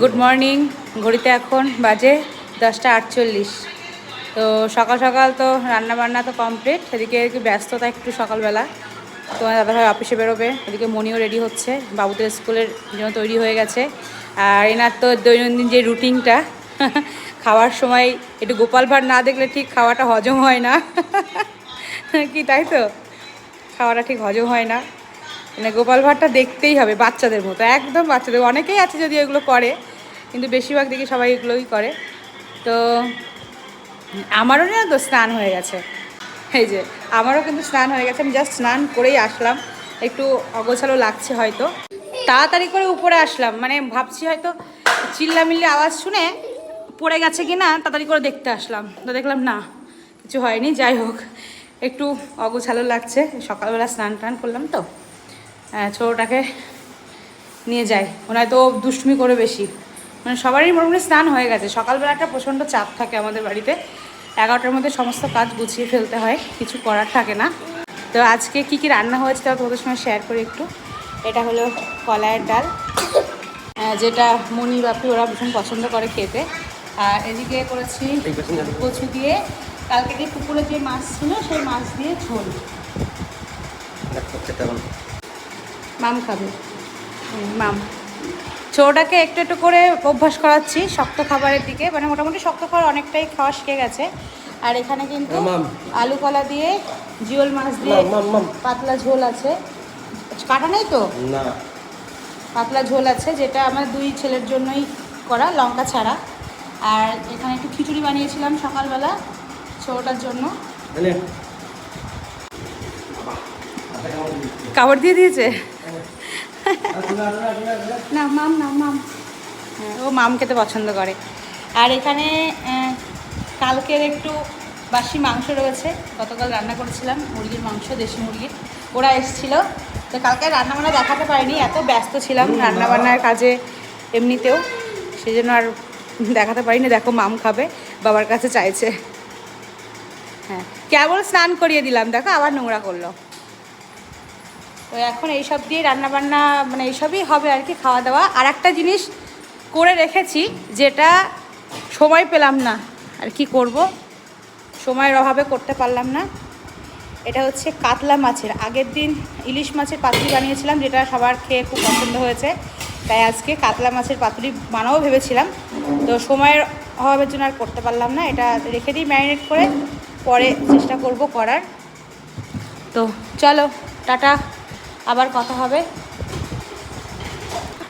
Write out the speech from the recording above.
Good morning ঘড়িতে এখন বাজে দশটা আটচল্লিশ। তো সকাল সকাল তো রান্না বান্না তো কমপ্লিট এদিকে একটু ব্যস্ততা একটু সকালবেলা। তোমার দাদাভাই অফিসে বেরোবে। এদিকে মনিও রেডি হচ্ছে। বাবুদের স্কুলের জন্য তৈরি হয়ে গেছে। আর এনার তো দৈনন্দিন যে রুটিনটা, খাওয়ার সময় একটু গোপাল ভাট না দেখলে ঠিক খাওয়াটা হজম হয় না। কি তাই তো? খাওয়াটা ঠিক হজম হয় না। মানে গোপাল ভাটটা দেখতেই হবে বাচ্চাদের মতো, একদম বাচ্চাদের। অনেকেই আছে যদি এগুলো করে, কিন্তু বেশিরভাগ দেখি সবাই এগুলোই করে। তো আমারও না তো স্নান হয়ে গেছে। এই যে, আমারও কিন্তু স্নান হয়ে গেছে, আমি জাস্ট স্নান করেই আসলাম। একটু অগোছালো লাগছে হয়তো। তাড়াতাড়ি করে উপরে আসলাম মানে ভাবছি হয়তো চিল্লামিল্লি আওয়াজ শুনে পড়ে গেছে কি না তাড়াতাড়ি করে দেখতে আসলাম। তো দেখলাম না, কিছু হয়নি, যাই হোক। একটু অগোছালো লাগছে, সকালবেলা স্নান টান করলাম তো। ছোটোটাকে নিয়ে যায় ওনায় তো দুষ্টুমি করে বেশি। মানে সবারই মোটামুটি স্নান হয়ে গেছে। সকালবেলা একটা প্রচণ্ড চাপ থাকে আমাদের বাড়িতে। এগারোটার মধ্যে সমস্ত কাজ গুছিয়ে ফেলতে হয়। কিছু করার থাকে না। তো আজকে কি কি রান্না হয়েছে তাও তোমাদের সঙ্গে শেয়ার করি একটু। এটা হলো কলাইয়ের ডাল। যেটা মনি বাপি ওরা ভীষণ পছন্দ করে খেতে। আর এদিকে করেছি কচু দিয়ে কালকে যে পুকুরে যে মাছ ছিল সেই মাছ দিয়ে ঝোল। মাম খাবে। মাম। ছোটোটাকে একটু একটু করে অভ্যাস করাচ্ছি শক্ত খাবারের দিকে। মানে মোটামুটি শক্ত খাবার অনেকটাই খাওয়া শিখে গেছে। আর এখানে কিন্তু হ্যাঁ, আলু কলা দিয়ে জিওল মাছ দিয়ে। পাতলা ঝোল আছে। কাটা নেই তো? না। পাতলা ঝোল আছে যেটা আমার দুই ছেলের জন্যই করা লঙ্কা ছাড়া। আর এখানে একটু খিচুড়ি বানিয়েছিলাম সকালবেলা ছোটার জন্য। কাপড় দিয়ে দিয়েছে? না, মাম না, মাম। হ্যাঁ ও মাম খেতে পছন্দ করে। আর এখানে কালকের একটু বাসি মাংস রয়েছে। গতকাল রান্না করেছিলাম, মুরগির মাংস, দেশি মুরগির ওরা এসেছিল। তো কালকে রান্নাবান্না দেখাতে পারিনি, এত ব্যস্ত ছিলাম রান্নাবান্নার কাজে এমনিতেও। সেই জন্য আর দেখাতে পারিনি, দেখো মাম খাবে, বাবার কাছে চাইছে। হ্যাঁ কেবল স্নান করিয়ে দিলাম, দেখো আবার নোংরা করল। তো এখন এইসব দিয়ে রান্নাবান্না মানে এইসবই হবে আর কি খাওয়া দাওয়া আর একটা জিনিস করে রেখেছি যেটা সময় পেলাম না আর কি করব। সময়ের অভাবে করতে পারলাম না। এটা হচ্ছে কাতলা মাছের। আগের দিন ইলিশ মাছের পাতুরি বানিয়েছিলাম যেটা সবার খেয়ে খুব পছন্দ হয়েছে। তাই আজকে কাতলা মাছের পাতুরি বানাও ভেবেছিলাম। তো সময়ের অভাবের জন্য আর করতে পারলাম না। এটা রেখে দিই ম্যারিনেট করে পরে চেষ্টা করব করার। তো চলো, টাটা। আবার কথা হবে।